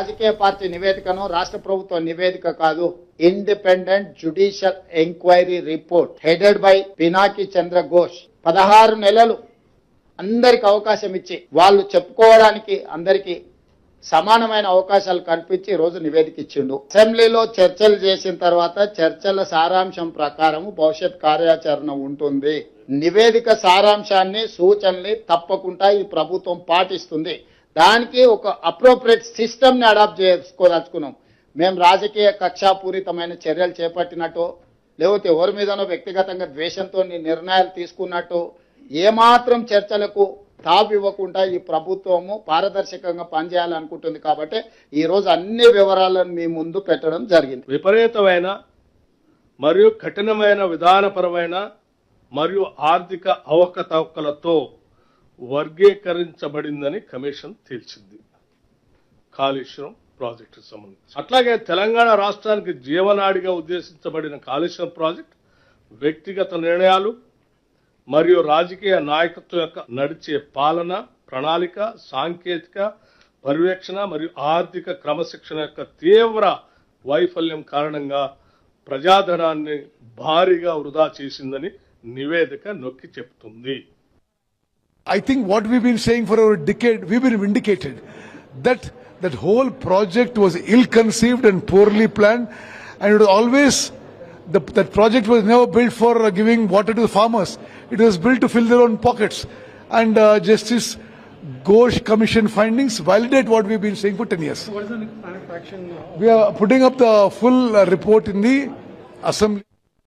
రాజకీయ పార్టీ నివేదికను రాష్ట్ర ప్రభుత్వ నివేదిక కాదు independent judicial enquiry report headed by Pinaki Chandra Ghosh పదహారు నెలలు అందరికి అవకాశం ఇచ్చి వాళ్ళు చెప్పుకోవడానికి అందరికీ సమానమైన అవకాశాలు కల్పించి రోజు నివేదిక ఇచ్చిండు. అసెంబ్లీలో చర్చలు చేసిన తర్వాత చర్చల సారాంశం ప్రకారం భవిష్యత్ కార్యాచరణ ఉంటుంది. నివేదిక సారాంశాన్ని సూచనల్ని తప్పకుండా ఈ ప్రభుత్వం పాటిస్తుంది. దానికి ఒక అప్రోప్రియట్ సిస్టమ్ని అడాప్ట్ చేసుకోదలుచుకున్నాం. మేము రాజకీయ కక్షాపూరితమైన చర్యలు చేపట్టినట్టు లేకపోతే ఎవరి మీదనో వ్యక్తిగతంగా ద్వేషంతో నిర్ణయాలు తీసుకున్నట్టు ఏమాత్రం చర్చలకు తాపు ఇవ్వకుండా ఈ ప్రభుత్వము పారదర్శకంగా పనిచేయాలనుకుంటుంది కాబట్టి ఈ రోజు అన్ని వివరాలను మీ ముందు పెట్టడం జరిగింది. విపరీతమైన మరియు కఠినమైన విధానపరమైన మరియు ఆర్థిక అవకతవకలతో వర్గీకరించబడిందని కమిషన్ తేల్చింది. కాళేశ్వరం ప్రాజెక్టుకు సంబంధించి. అట్లాగే తెలంగాణ రాష్ట్రానికి జీవనాడిగా ఉద్దేశించబడిన కాళేశ్వరం ప్రాజెక్ట్ వ్యక్తిగత నిర్ణయాలు మరియు రాజకీయ నాయకత్వం యొక్క నడిచే పాలన ప్రణాళిక సాంకేతిక పర్యవేక్షణ మరియు ఆర్థిక క్రమశిక్షణ యొక్క తీవ్ర వైఫల్యం కారణంగా ప్రజాధనాన్ని భారీగా వృధా చేసిందని నివేదిక నొక్కి చెప్తుంది. I think what we've been saying for over a decade, we've been vindicated that that whole project was ill-conceived and poorly planned, and it was always the, that project was never built for uh, giving water to the farmers. It was built to fill their own pockets. And uh, Justice Ghosh Commission findings validate what we've been saying for 10 years. What is the next plan of action? We are putting up the full uh, report in the assembly.